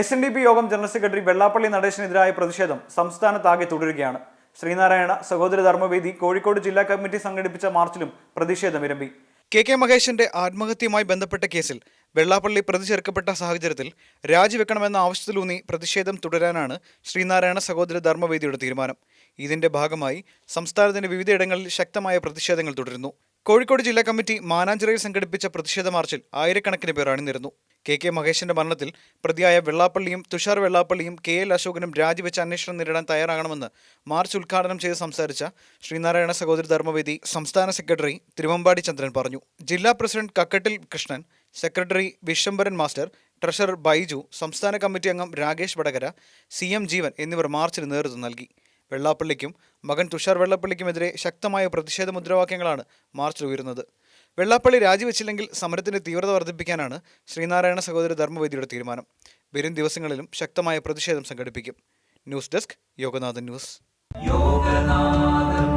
S N D P Yogam general secretary Vellappally നടേശനെതിരായ പ്രതിഷേധം സംസ്ഥാനത്താകെ തുടരുകയാണ്. ശ്രീനാരായണ സഹോദര ധർമ്മവേദി കോഴിക്കോട് ജില്ലാ കമ്മിറ്റി സംഘടിപ്പിച്ച മാർച്ചിലും പ്രതിഷേധം വിരമ്പി കെ കെ മഹേഷിന്റെ ആത്മഹത്യയുമായി ബന്ധപ്പെട്ട കേസിൽ വെള്ളാപ്പള്ളി പ്രതി ചേർക്കപ്പെട്ട സാഹചര്യത്തിൽ രാജിവെക്കണമെന്ന ആവശ്യത്തിലൂന്നി പ്രതിഷേധം തുടരാനാണ് ശ്രീനാരായണ സഹോദര ധർമ്മവേദിയുടെ തീരുമാനം. ഇതിന്റെ ഭാഗമായി സംസ്ഥാനത്തിന്റെ വിവിധയിടങ്ങളിൽ ശക്തമായ പ്രതിഷേധങ്ങൾ തുടരുന്നു. കോഴിക്കോട് ജില്ലാ കമ്മിറ്റി മാനാഞ്ചിറയിൽ സംഘടിപ്പിച്ച പ്രതിഷേധ മാർച്ചിൽ ആയിരക്കണക്കിന് പേർ അണിനിരന്നു. കെ കെ മഹേഷിന്റെ മരണത്തിൽ പ്രതിയായ വെള്ളാപ്പള്ളിയും തുഷാർ വെള്ളാപ്പള്ളിയും കെ എൽ അശോകനും രാജിവെച്ച് അന്വേഷണം നേരിടാൻ തയ്യാറാകണമെന്ന് മാർച്ച് ഉദ്ഘാടനം ചെയ്ത് സംസാരിച്ച ശ്രീനാരായണ സഹോദരി ധർമ്മവേദി സംസ്ഥാന സെക്രട്ടറി തിരുവമ്പാടി ചന്ദ്രൻ പറഞ്ഞു. ജില്ലാ president Kakkattil Krishnan secretary Vishwambharan master treasurer Baiju സംസ്ഥാന കമ്മിറ്റി അംഗം രാകേഷ് വടകര സി എം ജീവൻ എന്നിവർ മാർച്ചിന് നേതൃത്വം നൽകി. വെള്ളാപ്പള്ളിക്കും മകൻ തുഷാർ വെള്ളപ്പള്ളിക്കുമെതിരെ ശക്തമായ പ്രതിഷേധ മുദ്രാവാക്യങ്ങളാണ് മാർച്ചിൽ ഉയരുന്നത്. വെള്ളാപ്പള്ളി രാജിവെച്ചില്ലെങ്കിൽ സമരത്തിന്റെ തീവ്രത വർദ്ധിപ്പിക്കാനാണ് ശ്രീനാരായണ സഹോദര ധർമ്മവേദിയുടെ തീരുമാനം. വരും ദിവസങ്ങളിലും ശക്തമായ പ്രതിഷേധം സംഘടിപ്പിക്കും. News desk Yoganathan news. Yoganathan